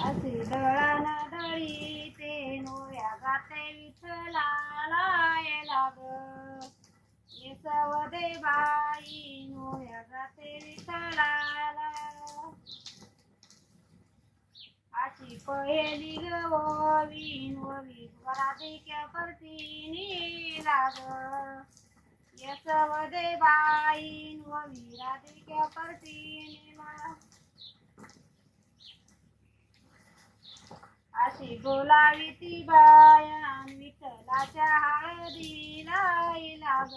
असे दळण दळी ते नोया गाते विठलाला लाग येसव दे बाई नोया गाते विठलाला अशी पहिली गवीन ववी वराधिक्या परतीनी लाग येसव दे बाई ववी राधिक्या परतीनी लाग? अशी बोलावी ती बाया विठ्ठलाच्या हळदीला लाग.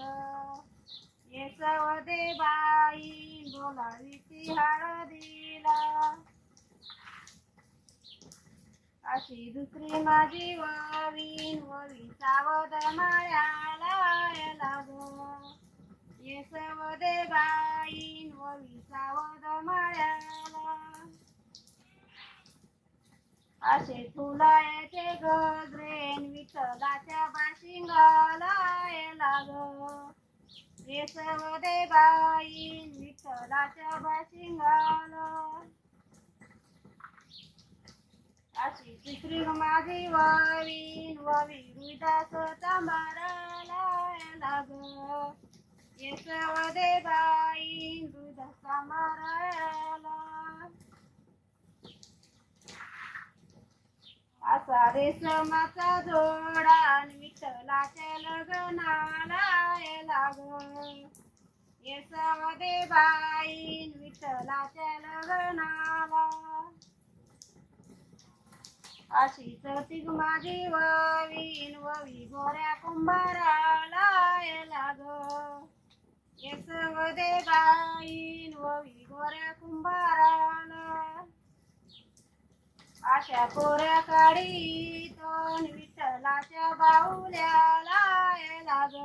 येसवदे बाई बोलावी ती हळदीला. अशी दुसरी माझी ववीन ववी सावध माळ्याला लाग. येसवदे बाईन ववी सावध असे तुला फुलायचे ग्रेन विठ्ठलाच्या बाशिंगाला लाग. येसवदे बाई विठ्ठलाच्या बाशिंगाला. अशी तिसरी माझी ववीन ववी रुदास चांबाराला लाग. येसवदे बाई रुदास चांबाराला असा रेशमाचा जोडा आणि विठ्ठलाच्या लग्नाला लाग येसवदे बाईन विठ्ठलाच्या लग्नाला. अशी चौतीक माझी ववीन ववी गोऱ्या कुंभाराला लाग येसवदे बाई ववी गोऱ्या कुंभाराला अशा कोऱ्या काळी तोन विठ्ठलाच्या बाहुल्याला ग.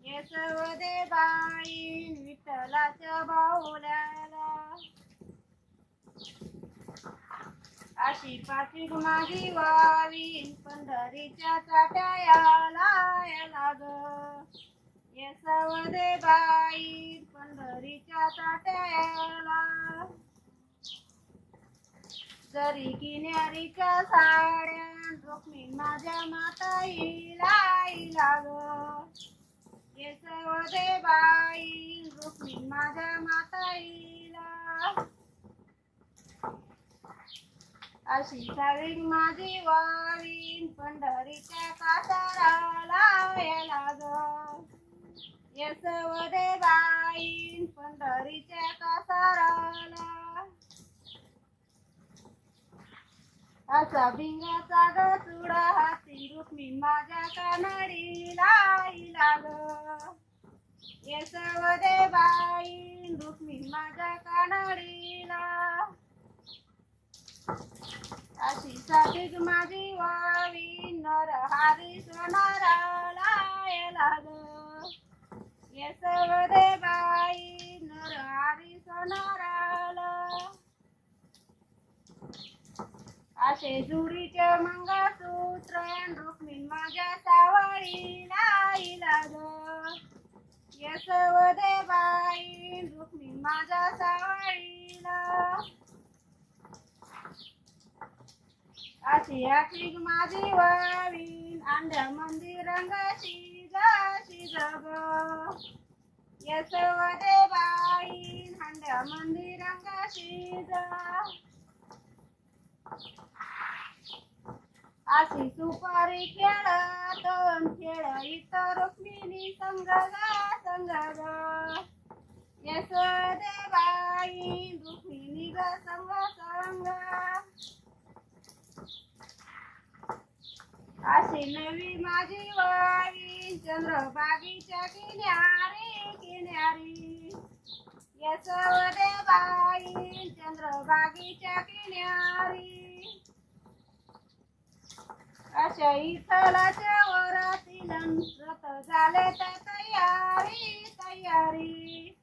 येसव दे बाई विठ्ठलाच्या बाहुल्याला. अशी पाची माझी वावी पंढरीच्या चाट्याला येसव दे बाई पंढरीच्या चाट्याला. जरी किनारीच्या साड्या रोखमी माझ्या माताईला लाग. येसवदे बाई रोखमी माझ्या माताईला अशी सावी माझी वावीन पंढरीच्या कासाराला लाग. येसवदे बाईन पंढरीच्या कासाराला असा भिंगाचा ग चुडा हाती रुक्मी माझ्या कानडीला लाग. येसवदे बाई रुक्मी माझ्या कानडीला. अशी साठीच माझी वावी नर हारी सोनारा लाग. येसवदे बाई नर हारी सोनाराला असे जुडीचे मंगळसूत्र रुक्मिण माझ्या सावळीला लाग येसवदे बाई रुक्मिण माझ्या सावळीला. अशी आखिक माझी वावीन आंध्या मंदिर रंगाशी जाशी जग. येसवदे बाईन आंध्या मंदिर रंगाशी जा. अशी सुपारी खेळत खेळ इतर रुक्मिणी संग गा संग ग रुक्मिणी ग संग संग. अशी नवी माझी वावी चंद्रबागीच्या किनारी किनारी. देवाई चंद्र चंद्रबागीच्या किनारी. अशा इथलाच्या वरातील झाले तर तयारी तयारी.